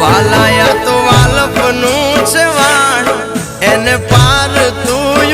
વાલાયા તો વાલપનું છે વાણ. એને પાર તું